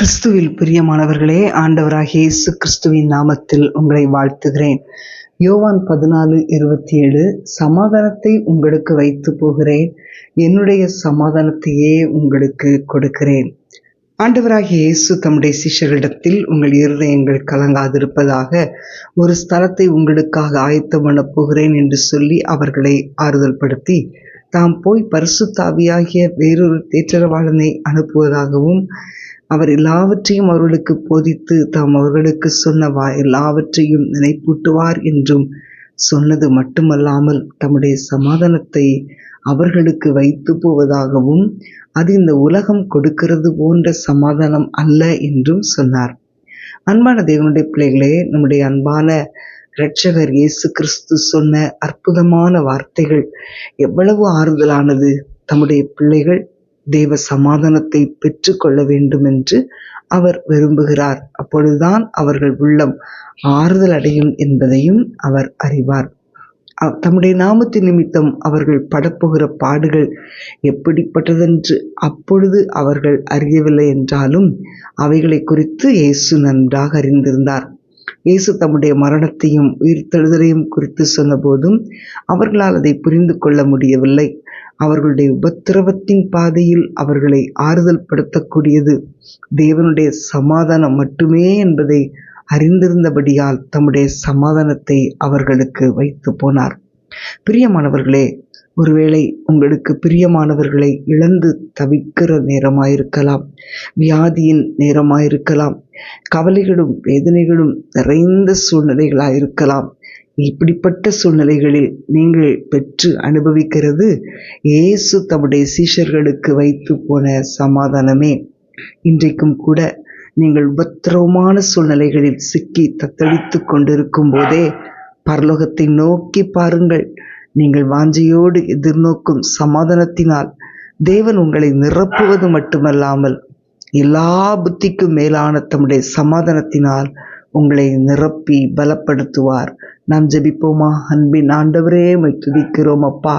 கிறிஸ்துவில் பிரியமானவர்களே ஆண்டவராகிய இயேசு கிறிஸ்துவின் நாமத்தில் உங்களை வாழ்த்துகிறேன். யோவான் பதினாலு இருபத்தி ஏழு சமாதானத்தை உங்களுக்கு வைத்து போகிறேன். என்னுடைய சமாதானத்தையே உங்களுக்கு கொடுக்கிறேன். ஆண்டவராகிய இயேசு தம்முடைய சிஷ்யர்களிடத்தில் உங்கள் இருதயங்கள் கலங்காதிருப்பதாக ஒரு ஸ்தலத்தை உங்களுக்காக ஆயத்தம் பண்ண போகிறேன் என்று சொல்லி அவர்களை ஆறுதல் படுத்தி தாம் போய் பரிசுத்தாவியாகிய வேறொரு தேற்றரவாளனை அனுப்புவதாகவும் அவர் எல்லாவற்றையும் அவர்களுக்கு போதித்து தாம் அவர்களுக்கு சொன்ன வா எல்லாவற்றையும் நினைப்பூட்டுவார் என்றும் சொன்னது மட்டுமல்லாமல் தம்முடைய சமாதானத்தை அவர்களுக்கு வைத்து போவதாகவும் அது இந்த உலகம் கொடுக்கிறது போன்ற சமாதானம் அல்ல என்றும் சொன்னார். அன்பான தேவனுடைய பிள்ளைகளே நம்முடைய அன்பான இரட்சகர் இயேசு கிறிஸ்து சொன்ன அற்புதமான வார்த்தைகள் எவ்வளவு ஆறுதலானது. தம்முடைய பிள்ளைகள் தேவ சமாதானத்தை பெற்றுக்கொள்ள வேண்டும் என்று அவர் விரும்புகிறார். அப்பொழுதுதான் அவர்கள் உள்ளம் ஆறுதல் அடையும் என்பதையும் அவர் அறிவார். தம்முடைய நாமத்தின் நிமித்தம் அவர்கள் படப்போகிற பாடுகள் எப்படிப்பட்டதென்று அப்பொழுது அவர்கள் அறியவில்லை என்றாலும் அவைகளை குறித்து இயேசு நன்றாக அறிந்திருந்தார். இயேசு தம்முடைய மரணத்தையும் உயிர்த்தெழுதலையும் குறித்து சொன்னபோதும் அவர்களால் அதை புரிந்து கொள்ள முடியவில்லை. அவர்களுடைய உபத்திரவத்தின் பாதையில் அவர்களை ஆறுதல் படுத்தக்கூடியது. தேவனுடைய சமாதானம் மட்டுமே என்பதை அறிந்திருந்தபடியால் தம்முடைய சமாதானத்தை அவர்களுக்கு வைத்து போனார். பிரியமானவர்களே ஒருவேளை உங்களுக்கு பிரியமானவர்களை இழந்து தவிக்கிற நேரமாயிருக்கலாம் வியாதியின் நேரமாயிருக்கலாம் கவலைகளும் வேதனைகளும் நிறைந்த சூழ்நிலைகளாயிருக்கலாம். இப்படிப்பட்ட சூழ்நிலைகளில் நீங்கள் பெற்று அனுபவிக்கிறது இயேசு தம்முடைய சீஷர்களுக்கு வைத்து போன சமாதானமே. இன்றைக்கும் கூட நீங்கள் உபத்திரவமான சூழ்நிலைகளில் சிக்கி தத்தளித்து கொண்டிருக்கும் போதே பரலோகத்தை நோக்கி பாருங்கள். நீங்கள் வாஞ்சையோடு எதிர்நோக்கும் சமாதானத்தினால் தேவன் உங்களை நிரப்புவது மட்டுமல்லாமல் எல்லா புத்திக்கும் மேலான தம்முடைய சமாதானத்தினால் உங்களை நிரப்பி பலப்படுத்துவார். நாம் ஜெபிப்போமா? அன்பின் ஆண்டவரே உமை துதிக்கிறோம் அப்பா.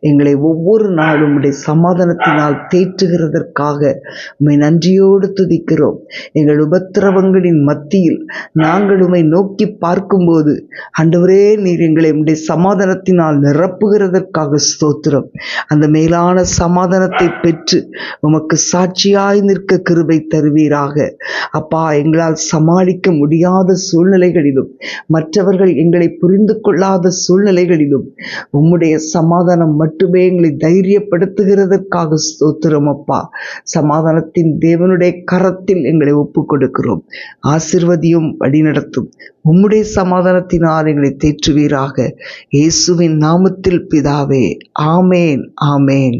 எங்களை ஒவ்வொரு நாளும் உடைய சமாதானத்தினால் தேற்றுகிறதற்காக உம்மை நன்றியோடு துதிக்கிறோம். எங்கள் உபத்திரவங்களின் மத்தியில் நாங்கள் உம்மை நோக்கி பார்க்கும்போது ஆண்டவரே நீர் எங்களை உடைய சமாதானத்தினால் நிரப்புகிறதற்காக ஸ்தோத்திரம். அந்த மேலான சமாதானத்தை பெற்று உமக்கு சாட்சியாய் நிற்க கிருபை தருவீராக. அப்பா எங்களால் சமாளிக்க முடியாத சூழ்நிலைகளிலும் மற்றவர்கள் எங்களை புரிந்து கொள்ளாத சூழ்நிலைகளிலும் உம்முடைய சமாதானம் மட்டுமே எங்களை தைரியப்படுத்துகிறதற்காக ஸ்தோத்திரம் அப்பா. சமாதானத்தின் தேவனுடைய கரத்தில் எங்களை ஒப்புக் கொடுக்கிறோம் ஆசிர்வதியும் வழிநடத்தும். உம்முடைய சமாதானத்தினால் எங்களை தேற்றுவீராக. இயேசுவின் நாமத்தில் பிதாவே ஆமேன் ஆமேன்.